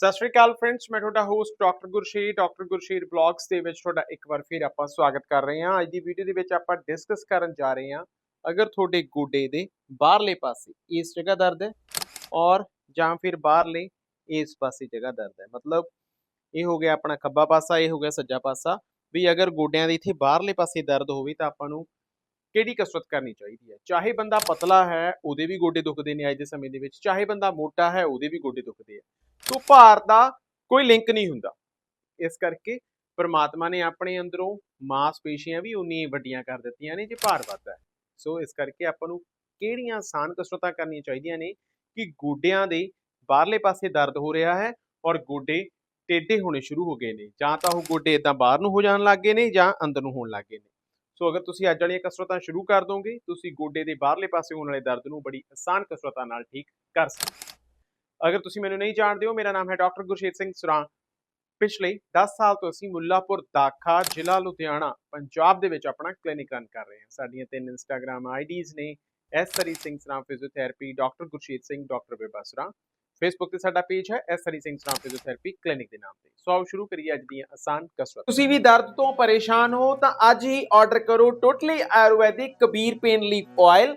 ਸਤਿ ਸ਼੍ਰੀ ਅਕਾਲ ਫਰੈਂਡਸ ਮੈਂ ਤੁਹਾਡਾ host doctor Gursheer doctor Gursheer blogs ਦੇ ਵਿੱਚ ਤੁਹਾਡਾ ਇੱਕ ਵਾਰ ਫਿਰ ਆਪਾਂ ਸਵਾਗਤ ਕਰ ਰਹੇ ਹਾਂ। ਅੱਜ ਦੀ ਵੀਡੀਓ ਦੇ ਵਿੱਚ ਆਪਾਂ ਡਿਸਕਸ ਕਰਨ ਜਾ ਰਹੇ ਹਾਂ ਅਗਰ ਤੁਹਾਡੇ ਗੋਡੇ ਦੇ ਬਾਹਰਲੇ ਪਾਸੇ ਇਸ ਜਗ੍ਹਾ ਦਰਦ ਹੈ ਔਰ ਜਾਂ ਫਿਰ ਬਾਹਰਲੇ ਇਸ ਪਾਸੇ ਜਗ੍ਹਾ ਦਰਦ ਹੈ। ਮਤਲਬ ਇਹ ਹੋ ਗਿਆ ਆਪਣਾ ਖੱਬਾ ਪਾਸਾ, ਇਹ ਹੋ ਗਿਆ ਸੱਜਾ ਪਾਸਾ। ਵੀ ਅਗਰ ਗੋਡਿਆਂ ਦੇ ਇੱਥੇ ਬਾਹਰਲੇ ਪਾਸੇ ਦਰਦ ਹੋਵੇ ਤਾਂ ਆਪਾਂ ਨੂੰ ਕਿਹੜੀ ਕਸਰਤ ਕਰਨੀ ਚਾਹੀਦੀ ਹੈ? ਚਾਹੇ ਬੰਦਾ ਪਤਲਾ ਹੈ, ਉਹਦੇ ਵੀ ਗੋਡੇ ਦੁਖਦੇ ਨੇ ਅੱਜ ਦੇ ਸਮੇਂ ਦੇ ਵਿੱਚ। ਚਾਹੇ ਬੰਦਾ ਮੋਟਾ ਹੈ, ਉਹਦੇ ਵੀ ਗੋਡੇ ਦੁਖਦੇ ਆ। ਸੋ ਭਾਰ ਦਾ ਕੋਈ ਲਿੰਕ ਨਹੀਂ ਹੁੰਦਾ। ਇਸ ਕਰਕੇ ਪਰਮਾਤਮਾ ਨੇ ਆਪਣੇ ਅੰਦਰੋਂ ਮਾਸਪੇਸ਼ੀਆਂ ਵੀ ਉਨੀਆਂ ਵੱਡੀਆਂ ਕਰ ਦਿੱਤੀਆਂ ਨੇ, ਜੇ ਭਾਰ ਵੱਧਦਾ ਹੈ। ਸੋ ਇਸ ਕਰਕੇ ਆਪਾਂ ਨੂੰ ਕਿਹੜੀਆਂ ਆਸਾਨ ਕਸਰਤਾਂ ਕਰਨੀਆਂ ਚਾਹੀਦੀਆਂ ਨੇ ਕਿ ਗੋਡਿਆਂ ਦੇ ਬਾਹਰਲੇ ਪਾਸੇ ਦਰਦ ਹੋ ਰਿਹਾ ਹੈ ਔਰ ਗੋਡੇ ਟੇਢੇ ਹੋਣੇ ਸ਼ੁਰੂ ਹੋ ਗਏ ਨੇ, ਜਾਂ ਤਾਂ ਉਹ ਗੋਡੇ ਇਦਾਂ ਬਾਹਰ ਨੂੰ ਹੋ ਜਾਣ ਲੱਗ ਗਏ ਨੇ ਜਾਂ ਅੰਦਰ ਨੂੰ ਹੋਣ ਲੱਗ ਗਏ ਨੇ। ਸੋ ਅਗਰ ਤੁਸੀਂ ਅੱਜ ਵਾਲੀਆਂ ਕਸਰਤਾਂ ਸ਼ੁਰੂ ਕਰ ਦੋਗੇ, ਤੁਸੀਂ ਗੋਡੇ ਦੇ ਬਾਹਰਲੇ ਪਾਸੇ ਹੋਣ ਵਾਲੇ ਦਰਦ ਨੂੰ ਬੜੀ ਆਸਾਨ ਕਸਰਤਾਂ ਨਾਲ ਠੀਕ ਕਰ ਸਕਦੇ ਹੋ। ਅਗਰ ਤੁਸੀਂ ਮੈਨੂੰ ਨਹੀਂ ਜਾਣਦੇ ਹੋ, ਮੇਰਾ ਨਾਮ ਹੈ ਡਾਕਟਰ ਗੁਰਸ਼ੇਤ ਸਿੰਘ ਸੁਰਾਂ ਪਿਛਲੇ 10 ਸਾਲ ਤੋਂ ਅਸੀਂ ਮੁੱਲਾਪੁਰ ਦਾਖਾ ਜ਼ਿਲ੍ਹਾ ਲੁਧਿਆਣਾ, ਪੰਜਾਬ ਦੇ ਵਿੱਚ ਆਪਣਾ ਕਲੀਨਿਕ ਰਨ ਕਰ ਰਹੇ ਹਾਂ। ਸਾਡੀਆਂ ਤਿੰਨ ਇੰਸਟਾਗ੍ਰam ਆਈਡੀਜ਼ ਨੇ S Hari Singh Saran physiotherapy doctor Gurshet Singh, doctor Beba Suran Facebook ਤੇ ਸਾਡਾ ਪੇਜ ਹੈ ਐਸ ਹਰੀ ਸਿੰਘ ਸਰਾਂ ਫਿਜ਼ੀਓਥੈਰੇਪੀ ਕਲੀਨਿਕ ਦੇ ਨਾਮ ਤੇ। ਸੋ ਆਓ ਸ਼ੁਰੂ ਕਰੀਏ ਅੱਜ ਦੀਆਂ ਆਸਾਨ ਕਸਰਤਾਂ। ਤੁਸੀਂ ਵੀ ਦਰਦ ਤੋਂ ਪਰੇਸ਼ਾਨ ਹੋ ਤਾਂ ਅੱਜ ਹੀ ਆਰਡਰ ਕਰੋ totally Ayurvedic Kabir pain leaf oil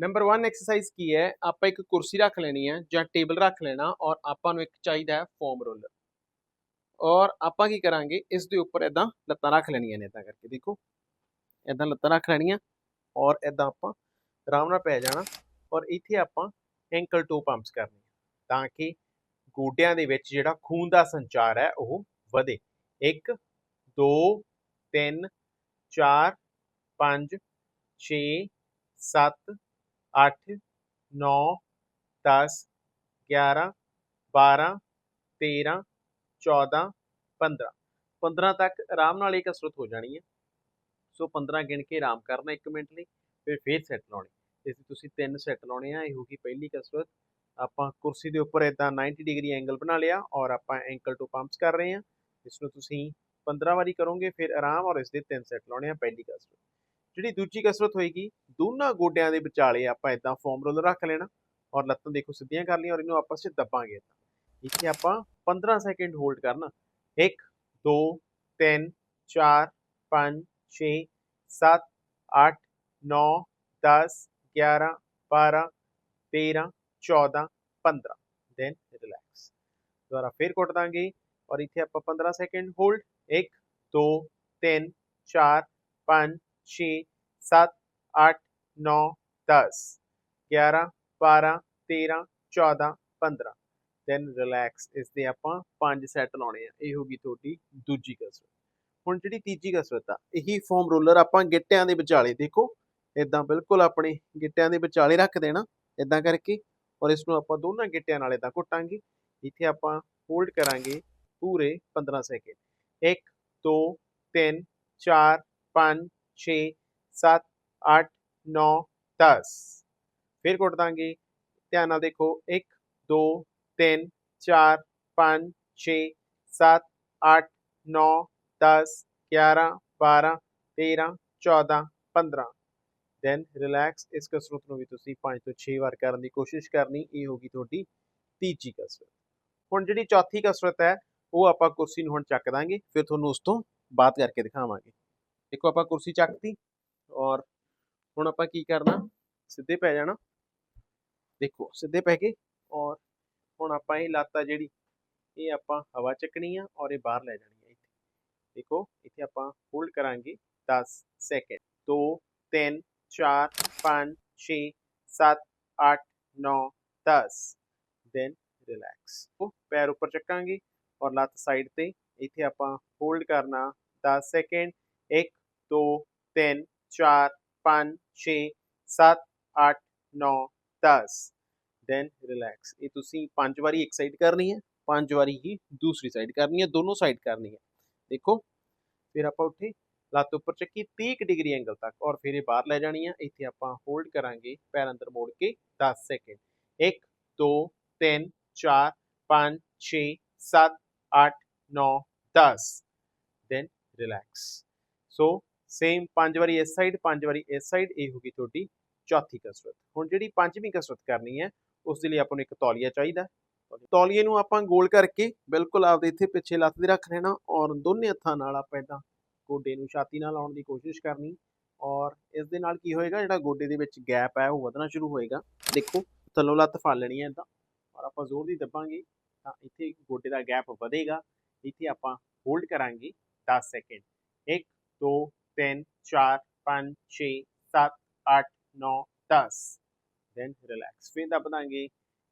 number 1 exercise ਕੀ ਹੈ? ਆਪਾਂ ਇੱਕ ਕੁਰਸੀ ਰੱਖ ਲੈਣੀ ਹੈ ਜਾਂ ਟੇਬਲ ਰੱਖ ਲੈਣਾ ਔਰ ਆਪਾਂ ਨੂੰ ਇੱਕ ਚਾਹੀਦਾ ਹੈ ਫੋਮ ਰੋਲਰ ਔਰ ਆਪਾਂ ਕੀ ਕਰਾਂਗੇ? ਇਸ ਦੇ ਉੱਪਰ ਇਦਾਂ ਲੱਤਾਂ ਰੱਖ ਲੈਣੀਆਂ ਨੇ ਇਦਾਂ ਕਰਕੇ, ਦੇਖੋ। ਇਦਾਂ ਲੱਤਾਂ ਰੱਖ ਲੈਣੀਆਂ ਔਰ ਇਦਾਂ ਆਪਾਂ ਆਰਾਮ ਨਾਲ ਪੈ ਜਾਣਾ ਔਰ ਇੱਥੇ ਆਪਾਂ ਐਂਕਲ ਟੂ ਪੰਪਸ ਕਰਨੀ ਤਾਂ ਕਿ ਗੋਡਿਆਂ ਦੇ ਵਿੱਚ ਜਿਹੜਾ ਖੂਨ ਦਾ ਸੰਚਾਰ ਹੈ ਉਹ ਵਧੇ। 1 2 3 4 5 6 7 8 9 10 11 12 13 14 15 15 ਤੱਕ ਆਰਾਮ ਨਾਲ ਇਹ ਕਸਰਤ ਹੋ ਜਾਣੀ ਹੈ। ਸੋ 15 ਗਿਣ ਕੇ ਆਰਾਮ ਕਰਨਾ 1 ਮਿੰਟ ਲਈ, ਫਿਰ ਫੇਰ ਸੈੱਟ ਲਾਉਣੀ। ਇਸ ਲਈ ਤੁਸੀਂ ਤਿੰਨ ਸੈੱਟ ਲਾਉਣੇ ਆ, ਇਹ ਹੋਗੀ ਪਹਿਲੀ ਕਸਰਤ। ਆਪਾਂ ਕੁਰਸੀ ਦੇ ਉੱਪਰ ਇਦਾਂ 90 ਡਿਗਰੀ ਐਂਗਲ ਬਣਾ ਲਿਆ ਔਰ ਆਪਾਂ ਐਂਕਲ ਟੂ ਪੰਪਸ ਕਰ ਰਹੇ ਹਾਂ। ਇਸ ਨੂੰ ਤੁਸੀਂ 15 ਵਾਰੀ ਕਰੋਗੇ, ਫਿਰ ਆਰਾਮ ਔਰ ਇਸ ਦੇ ਤਿੰਨ ਸੈੱਟ ਲਾਉਣੇ ਆ, ਪਹਿਲੀ ਕਸਰਤ। ਜਿਹੜੀ ਦੂਜੀ ਕਸਰਤ ਹੋਏਗੀ, ਦੋਨਾਂ ਗੋਡਿਆਂ ਦੇ ਵਿਚਾਲੇ ਆਪਾਂ ਇਦਾਂ ਫੋਮ ਰੋਲਰ ਰੱਖ ਲੈਣਾ ਔਰ ਲੱਤਾਂ ਦੇਖੋ ਸਿੱਧੀਆਂ ਕਰ ਲਈਆਂ ਔਰ ਇਹਨੂੰ ਆਪਸ ਵਿੱਚ ਦੱਬਾਂਗੇ ਇੱਥੇ ਆਪਾਂ 15 ਸੈਕਿੰਡ ਹੋਲਡ ਕਰਨਾ। 1 2 3 4 5 6 7 8 9 10 11 12 13 14 15 ਦੈਨ ਰਿਲੈਕਸ ਦੁਬਾਰਾ ਫੇਰ ਕੁੱਟ ਦਾਂਗੇ ਔਰ ਇੱਥੇ ਆਪਾਂ 15 ਸੈਕਿੰਡ ਹੋਲਡ 1 2 3 4 5 6 7 8 9 10 11 12 13 14 15 ਦੈਨ ਰਿਲੈਕਸ ਇਸ ਦੇ ਆਪਾਂ ਪੰਜ ਸੈੱਟ ਲਾਉਣੇ ਆ। ਇਹ ਹੋਗੀ ਤੁਹਾਡੀ ਦੂਜੀ ਕਸਰਤ। ਹੁਣ ਜਿਹੜੀ ਤੀਜੀ ਕਸਰਤ ਆ, ਇਹੀ ਫੋਮ ਰੋਲਰ ਆਪਾਂ ਗਿੱਟਿਆਂ ਦੇ ਵਿਚਾਲੇ, ਦੇਖੋ ਇਦਾਂ ਬਿਲਕੁਲ ਆਪਣੇ ਗਿੱਟਿਆਂ ਦੇ ਵਿਚਾਲੇ ਰੱਖ ਦੇਣਾ ਇਦਾਂ ਕਰਕੇ, ਔਰ ਇਸ ਨੂੰ ਆਪਾਂ ਦੋਨਾਂ ਗਿੱਟਿਆਂ ਨਾਲ ਇਦਾਂ ਘੁੱਟਾਂਗੇ। ਇੱਥੇ ਆਪਾਂ ਹੋਲਡ ਕਰਾਂਗੇ ਪੂਰੇ 15 ਸੈਕਿੰਡ 1 2 3 4 5 6 7 8 9 10 ਫਿਰ ਘੁੱਟ ਦਾਂਗੇ ਧਿਆਨ ਨਾਲ ਦੇਖੋ 1 2 3 4 5 6 7 8 9 10 11 12 13 14 15 ਦੈਨ ਰਿਲੈਕਸ ਇਸ ਕਸਰਤ ਨੂੰ ਵੀ ਤੁਸੀਂ 5 ਤੋਂ 6 ਵਾਰ ਕਰਨ ਦੀ ਕੋਸ਼ਿਸ਼ ਕਰਨੀ ਇਹ ਹੋਗੀ ਤੁਹਾਡੀ ਤੀਜੀ ਕਸਰਤ ਹੁਣ ਜਿਹੜੀ ਚੌਥੀ ਕਸਰਤ ਹੈ ਉਹ ਆਪਾਂ ਕੁਰਸੀ ਨੂੰ ਹੁਣ ਚੱਕ ਦਾਂਗੇ ਫਿਰ ਤੁਹਾਨੂੰ ਉਸ ਤੋਂ ਬਾਤ ਕਰਕੇ ਦਿਖਾਵਾਂਗੇ ਦੇਖੋ ਆਪਾਂ ਕੁਰਸੀ ਚੱਕਤੀ ਔਰ ਹੁਣ ਆਪਾਂ ਕੀ ਕਰਨਾ ਸਿੱਧੇ ਪੈ ਜਾਣਾ ਦੇਖੋ ਸਿੱਧੇ ਪੈ ਕੇ ਔਰ ਹੁਣ ਆਪਾਂ ਇਹ ਲਾਤਾ ਜਿਹੜੀ ਇਹ ਆਪਾਂ ਹਵਾ ਚੱਕਣੀ ਆ ਔਰ ਇਹ ਬਾਹਰ ਲੈ ਜਾਣੀ ਆ ਇੱਥੇ ਦੇਖੋ ਇੱਥੇ ਆਪਾਂ ਹੋਲਡ ਕਰਾਂਗੇ 10 ਸੈਕਿੰਡ 2 3 4 5 6 7 8 9 10 ਦੈਨ ਰਿਲੈਕਸ ਉਹ ਪੈਰ ਉੱਪਰ ਚੱਕਾਂਗੇ ਔਰ ਲੱਤ ਸਾਈਡ ਤੇ ਇੱਥੇ ਆਪਾਂ ਹੋਲਡ ਕਰਨਾ 10 ਸੈਕਿੰਡ 1 2 3 4 5 6 7 8 9 10 ਦੈਨ ਰਿਲੈਕਸ ਇਹ ਤੁਸੀਂ ਪੰਜ ਵਾਰੀ ਇੱਕ ਸਾਈਡ ਕਰਨੀ ਹੈ ਪੰਜ ਵਾਰੀ ਹੀ ਦੂਸਰੀ ਸਾਈਡ ਕਰਨੀ ਹੈ ਦੋਨੋਂ ਸਾਈਡ ਕਰਨੀ ਹੈ ਦੇਖੋ ਫਿਰ ਆਪਾਂ ਉੱਠੇ ਲੱਤ ਉੱਪਰ ਚੱਕੀ 30 ਕੁ ਡਿਗਰੀ ਐਂਗਲ ਤੱਕ ਔਰ ਫਿਰ ਇਹ ਬਾਹਰ ਲੈ ਜਾਣੀ ਆ ਇੱਥੇ ਆਪਾਂ ਹੋਲਡ ਕਰਾਂਗੇ ਪੈਰ ਅੰਦਰ ਮੋੜ ਕੇ 10 second 1 2 3 4 5 6 7 8 9 10 then relax so same ਪੰਜ ਵਾਰੀ ਇਸ ਸਾਈਡ ਪੰਜ ਵਾਰੀ ਇਸ ਸਾਈਡ ਇਹ ਹੋ ਗਈ ਤੁਹਾਡੀ ਚੌਥੀ ਕਸਰਤ। ਹੁਣ ਜਿਹੜੀ ਪੰਜਵੀਂ ਕਸਰਤ ਕਰਨੀ ਹੈ, ਉਸ ਦੇ ਲਈ ਆਪਾਂ ਨੂੰ ਇੱਕ ਤੌਲੀਆ ਚਾਹੀਦਾ। ਤੌਲੀਏ ਨੂੰ ਆਪਾਂ ਗੋਲ ਕਰਕੇ ਬਿਲਕੁਲ ਆਪਦੇ ਇੱਥੇ ਪਿੱਛੇ ਲੱਤ ਦੇ ਰੱਖ ਲੈਣਾ ਔਰ ਦੋਨੇ ਹੱਥਾਂ ਨਾਲ ਆਪਾਂ ਇਦਾਂ ਗੋਡੇ ਨੂੰ ਛਾਤੀ ਨਾਲ ਲਾਉਣ ਦੀ ਕੋਸ਼ਿਸ਼ ਕਰਨੀ ਔਰ ਇਸ ਦੇ ਨਾਲ ਕੀ ਹੋਏਗਾ, ਜਿਹੜਾ ਗੋਡੇ ਦੇ ਵਿੱਚ ਗੈਪ ਹੈ, ਉਹ ਵਧਣਾ ਸ਼ੁਰੂ ਹੋਏਗਾ। ਦੇਖੋ, ਥੱਲੋਂ ਲੱਤ ਫੜ ਲੈਣੀ ਹੈ ਇਦਾਂ ਔਰ ਆਪਾਂ ਜ਼ੋਰ ਦੀ ਦੱਬਾਂਗੇ ਤਾਂ ਇੱਥੇ ਗੋਡੇ ਦਾ ਗੈਪ ਵਧੇਗਾ। ਇੱਥੇ ਆਪਾਂ ਹੋਲਡ ਕਰਾਂਗੇ 10 ਸੈਕਿੰਡ 1 2 3 4 5 6 7 8 9 10 ਦੈਨ ਰਿਲੈਕਸ ਫਿਰ ਦੱਬਾਂਗੇ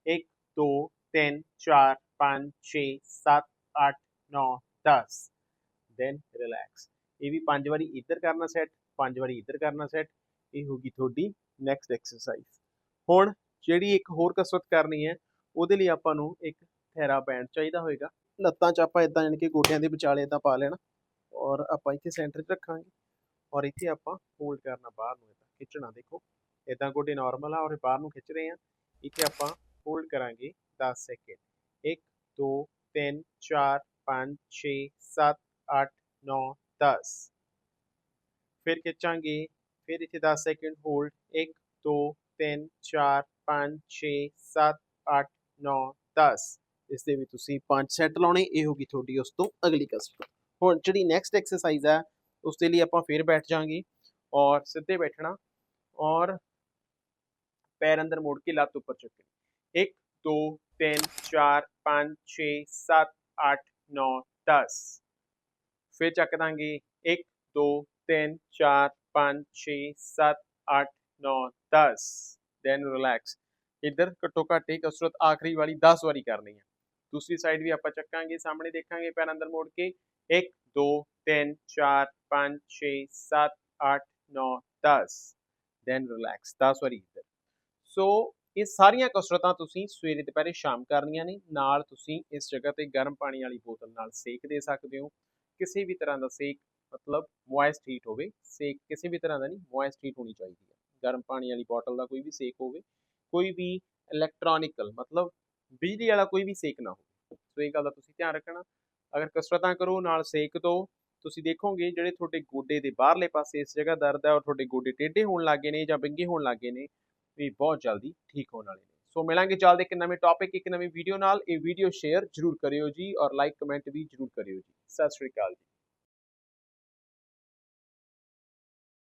1 2 3 4 5 6 7 8 9 10 ਦੈਨ ਰਿਲੈਕਸ ਇਹ ਵੀ ਪੰਜ ਵਾਰੀ ਇੱਧਰ ਕਰਨਾ ਸੈੱਟ ਪੰਜ ਵਾਰੀ ਇੱਧਰ ਕਰਨਾ ਸੈੱਟ ਇਹ ਹੋਗੀ ਤੁਹਾਡੀ ਨੈਕਸਟ ਐਕਸਰਸਾਈਜ਼ ਹੁਣ ਜਿਹੜੀ ਇੱਕ ਹੋਰ ਕਸਰਤ ਕਰਨੀ ਹੈ, ਉਹਦੇ ਲਈ ਆਪਾਂ ਨੂੰ ਇੱਕ ਥੈਰਾ ਬੈਂਡ ਚਾਹੀਦਾ ਹੋਏਗਾ। ਲੱਤਾਂ 'ਚ ਆਪਾਂ ਇਦਾਂ ਜਾਣੀ ਕੇ ਗੋਡਿਆਂ ਦੇ ਵਿਚਾਲੇ ਇਦਾਂ ਪਾ ਲੈਣਾ। ਔਰ ਆਪਾਂ ਇੱਥੇ ਸੈਂਟਰ 'ਚ ਰੱਖਾਂਗੇ। ਔਰ ਇੱਥੇ ਆਪਾਂ ਹੋਲਡ ਕਰਨਾ ਬਾਹਰ ਨੂੰ ਇਦਾਂ ਖਿੱਚਣਾ, ਦੇਖੋ। ਇਦਾਂ ਗੋਡੇ ਨਾਰਮਲ ਆ ਔਰ ਬਾਹਰ ਨੂੰ ਖਿੱਚ ਰਹੇ ਆ। ਇੱਥੇ ਆਪਾਂ ਹੋਲਡ ਕਰਾਂਗੇ 10 ਸੈਕਿੰਡ 1 2 3 4 5 6 7 8 9 10 ਫਿਰ ਖਿੱਚਾਂਗੇ, ਫਿਰ ਇੱਥੇ 10 ਸੈਕਿੰਡ ਹੋਲਡ 1 2 3 4 5 6 7 8 9 10 ਇਸ ਦੇ ਵੀ ਤੁਸੀਂ 5 ਸੈੱਟ ਲਾਉਣੇ, ਇਹ ਹੋਗੀ ਤੁਹਾਡੀ ਉਸ ਤੋਂ ਅਗਲੀ ਕਸਰਤ ਹੁਣ ਜਿਹੜੀ ਨੈਕਸਟ ਐਕਸਰਸਾਈਜ਼ ਹੈ ਉਸ ਦੇ ਲਈ ਆਪਾਂ ਫਿਰ ਬੈਠ ਜਾਾਂਗੇ ਔਰ ਸਿੱਧੇ ਬੈਠਣਾ ਔਰ ਪੈਰ ਅੰਦਰ ਮੋੜ ਕੇ ਲੱਤ ਉੱਪਰ ਚੱਕਣੀ 1 2 3 4 5 6 7 8 9 10 ਫਿਰ ਚੱਕ ਦਾਂਗੇ 1 2 3 4 5 6 7 8 9 10 ਦੈਨ ਰਿਲੈਕਸ ਇੱਧਰ ਘੱਟੋ ਘੱਟ ਇਹ ਕਸਰਤ ਆਖਰੀ ਵਾਲੀ 10 ਵਾਰੀ ਕਰਨੀ ਹੈ ਦੂਸਰੀ ਸਾਈਡ ਵੀ ਆਪਾਂ ਚੱਕਾਂਗੇ ਸਾਹਮਣੇ ਦੇਖਾਂਗੇ ਪੈਰ ਅੰਦਰ ਮੋੜ ਕੇ 1 2 3 4 5 6 7 8 9 10 ਦੈਨ ਰਿਲੈਕਸ 10 ਵਾਰੀ ਇੱਧਰ ਸੋ ਇਹ ਸਾਰੀਆਂ ਕਸਰਤਾਂ ਤੁਸੀਂ ਸਵੇਰੇ ਦੁਪਹਿਰੇ ਸ਼ਾਮ ਕਰਨੀਆਂ ਨੇ ਨਾਲ ਤੁਸੀਂ ਇਸ ਜਗ੍ਹਾ ਤੇ ਗਰਮ ਪਾਣੀ ਵਾਲੀ ਬੋਤਲ ਨਾਲ ਸੇਕ ਦੇ ਸਕਦੇ ਹੋ ਕਿਸੇ ਵੀ ਤਰ੍ਹਾਂ ਦਾ ਸੇਕ ਮਤਲਬ ਮੋਇਸਟ ਹੀਟ ਹੋਵੇ ਸੇਕ ਕਿਸੇ ਵੀ ਤਰ੍ਹਾਂ ਦਾ ਨਹੀਂ ਮੋਇਸਟ ਹੀਟ ਹੋਣੀ ਚਾਹੀਦੀ ਹੈ ਗਰਮ ਪਾਣੀ ਵਾਲੀ ਬੋਤਲ ਦਾ ਕੋਈ ਵੀ ਸੇਕ ਹੋਵੇ ਕੋਈ ਵੀ ਇਲੈਕਟ੍ਰੋਨਿਕਲ ਮਤਲਬ ਬਿਜਲੀ ਵਾਲਾ ਕੋਈ ਵੀ ਸੇਕ ਨਾ ਹੋਵੇ ਸੋ ਇਹ ਗੱਲ ਦਾ ਤੁਸੀਂ ਧਿਆਨ ਰੱਖਣਾ ਅਗਰ ਕਸਰਤਾਂ ਕਰੋ, ਨਾਲ ਸੇਕ ਦੋ। ਤੁਸੀਂ ਦੇਖੋਗੇ ਜਿਹੜੇ ਤੁਹਾਡੇ ਗੋਡੇ ਦੇ ਬਾਹਰਲੇ ਪਾਸੇ ਇਸ ਜਗ੍ਹਾ ਦਰਦ ਹੈ ਔਰ ਤੁਹਾਡੇ ਗੋਡੇ ਟੇਢੇ ਹੋਣ ਲੱਗੇ ਨੇ ਜਾਂ ਵਿੰਗੇ ਹੋਣ ਲੱਗੇ ਨੇ ਇਹ ਬਹੁਤ ਜਲਦੀ ਠੀਕ ਹੋਣ ਵਾਲੇ ਨੇ। ਸੋ ਮਿਲਾਂਗੇ ਜਲਦ ਇੱਕ ਨਵੇਂ ਟੌਪਿਕ ਇੱਕ ਨਵੀਂ ਵੀਡੀਓ ਨਾਲ। ਇਹ ਵੀਡੀਓ ਸ਼ੇਅਰ ਜਰੂਰ ਕਰਿਓ ਜੀ ਔਰ ਲਾਈਕ ਕਮੈਂਟ ਵੀ ਜਰੂਰ ਕਰਿਓ ਜੀ। ਸਤਿ ਸ਼੍ਰੀ ਅਕਾਲ ਜੀ।